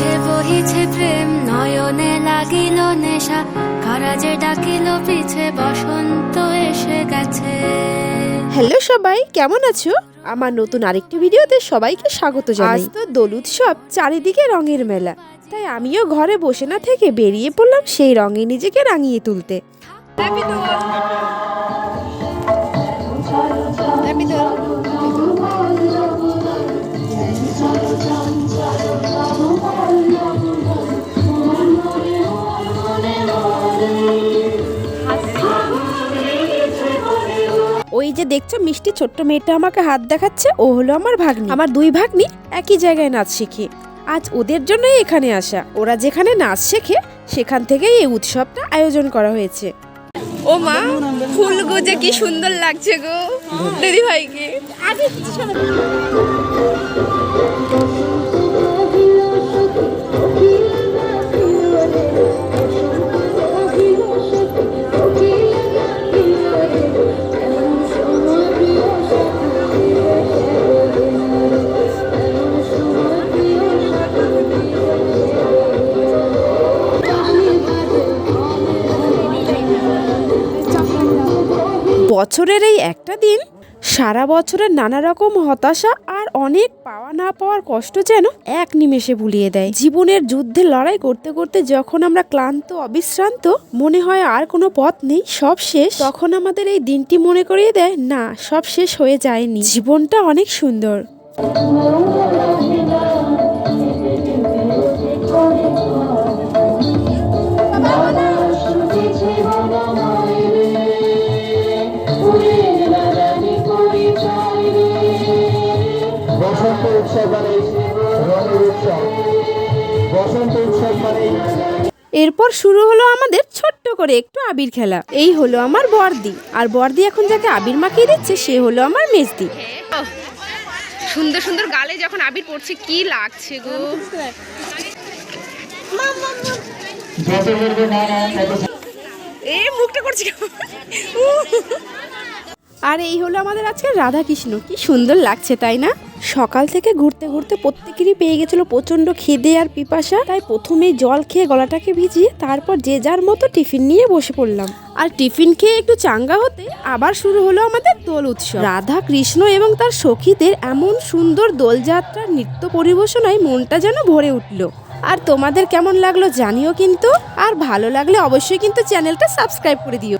আকাশে বহিছে প্রেম নয়নে লাগিল নেশা। কারাজে ডাকিল পিছে বসন্ত এসে গেছে। হ্যালো সবাই কেমন আছো? আমার নতুন আরেকটি ভিডিওতে সবাইকে স্বাগত জানাই। আজ তো দোল উৎসব চারিদিকে রঙের মেলা। তাই আমিও ঘরে বসে না থেকে বেরিয়ে পড়লাম সেই রঙে নিজেকে রাঙিয়ে তুলতে। ওই যে দেখছ মিষ্টি ছোট্ট মেয়েটা আমাকে হাত দেখাচ্ছে, ও হলো আমার ভাগ্নি। আমার দুই ভাগ্নি একই জায়গায় নাচ শেখে। আজ ওদের জন্যই এখানে আসা। ওরা যেখানে নাচ শেখে, সেখান থেকেই এই উৎসবটা আয়োজন করা হয়েছে। ও মা ফুল গুজে কি সুন্দর লাগছে গো দিদি ভাইকে বছরের এই একটা দিন সারা বছরের নানা রকম হতাশা আর অনেক পাওয়া না পাওয়ার কষ্ট যেন এক নিমেষে ভুলিয়ে দেয়। জীবনের যুদ্ধে লড়াই করতে করতে যখন আমরা ক্লান্ত, অবিশ্রান্ত, মনে হয় আর কোনো পথ নেই, সব শেষ, তখন আমাদের এই দিনটি মনে করিয়ে দেয়, না, সব শেষ হয়ে যায়নি। জীবনটা অনেক সুন্দর। বসন্ত উৎসব মানে রঙের উৎসব। বসন্ত উৎসব মানে এরপর শুরু হলো আমাদের ছোট্ট করে একটু আবির খেলা। এই হলো আমার বর্দি। আর বর্দি এখন যাকে আবির মাখিয়ে দিচ্ছে সে হলো আমার মেজদি। সুন্দর সুন্দর গালে যখন আবির পড়ছে কি লাগছে গো। এ মুখটা করছি আর এই হলো আমাদের আজকে রাধা কৃষ্ণ কি সুন্দর লাগছে, তাই না? সকাল থেকে ঘুরতে ঘুরতে প্রত্যেকেরই পেয়ে গেছিল প্রচণ্ড খিদে আর পিপাসা। তাই প্রথমেই জল খেয়ে গলাটাকে ভিজিয়ে তারপর যে যার মতো টিফিন নিয়ে বসে পড়লাম। আর টিফিন খেয়ে একটু চাঙ্গা হতে আবার শুরু হলো আমাদের দোল উৎসব। রাধা কৃষ্ণ এবং তার সখীদের এমন সুন্দর দোলযাত্রার নৃত্য পরিবেশনায় মনটা যেন ভরে উঠল। আর তোমাদের কেমন লাগল জানিও কিন্তু। আর ভালো লাগলে অবশ্যই কিন্তু চ্যানেলটা সাবস্ক্রাইব করে দিও।